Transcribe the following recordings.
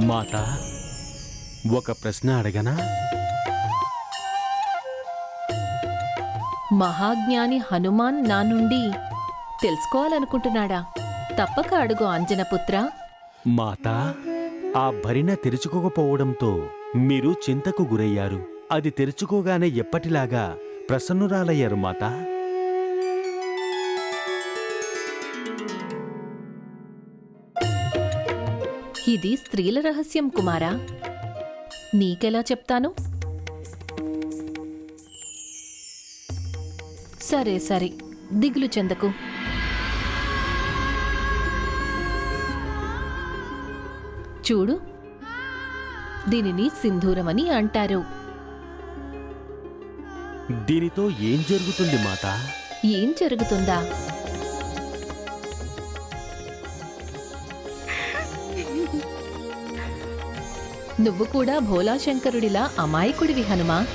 మాత ఒక ప్రశ్న అడగనా? మహాజ్ఞాని హనుమాన్ నా నుండి తెలుసుకోవాలనుకుంటున్నాడా? తప్పక అడుగు అంజనపుత్ర మాత ఆ భరిణ తెరుచుకోకపోవడంతో మీరు చింతకు గురయ్యారు. అది తెరుచుకోగానే ఎప్పటిలాగా ప్రసన్నురాలయ్యారు మాత. ఇది స్త్రీల రహస్యం కుమారా. నీకెలా చెప్తాను? సరే సరే. దిగులు చెందకు. చూడు. దీనిని సింధూరమని అంటారు. దీనితో ఏం జరుగుతుంది మాత? ఏం జరుగుతుందా? నువ్వు కూడా భోలాశంకరుడిలా అమాయకుడివి హనుమా.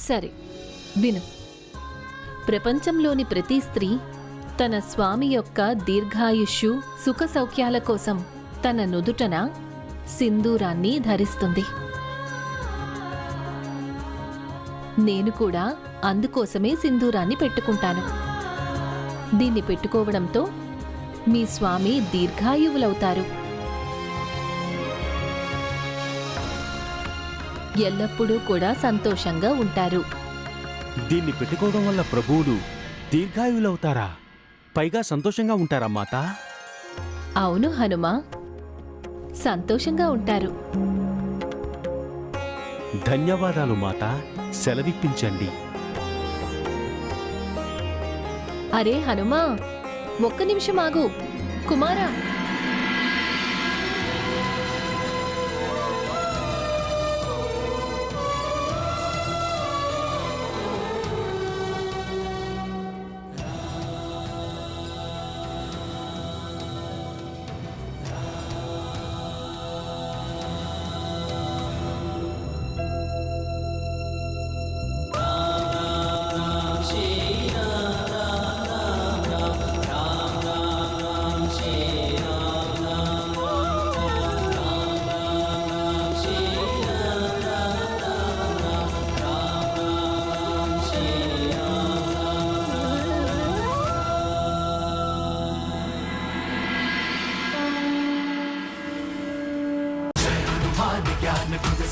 సరే విను. ప్రపంచంలోని ప్రతి స్త్రీ తన స్వామి యొక్క దీర్ఘాయుష్యు సుఖ సౌఖ్యాల కోసం తన నుదుటన సింధూరాన్ని ధరిస్తుంది. నేను కూడా అందుకోసమే సింధూరాన్ని పెట్టుకుంటాను. దీన్ని పెట్టుకోవడంతో మీ స్వామి దీర్ఘాయువులవుతారు. ఎల్లప్పుడూ కూడా సంతోషంగా ఉంటారు. దీన్ని పెట్టుకోవడం వల్ల ప్రభువులు దీర్ఘాయువులవుతారా? పైగా సంతోషంగా ఉంటారా మాత? అవును హనుమా. సంతోషంగా ఉంటారు. ధన్యవాదాలు మాత. సెలవిప్పించండి. అరే హనుమా ఒక్క నిమిషం ఆగు. కుమారా. Cause it's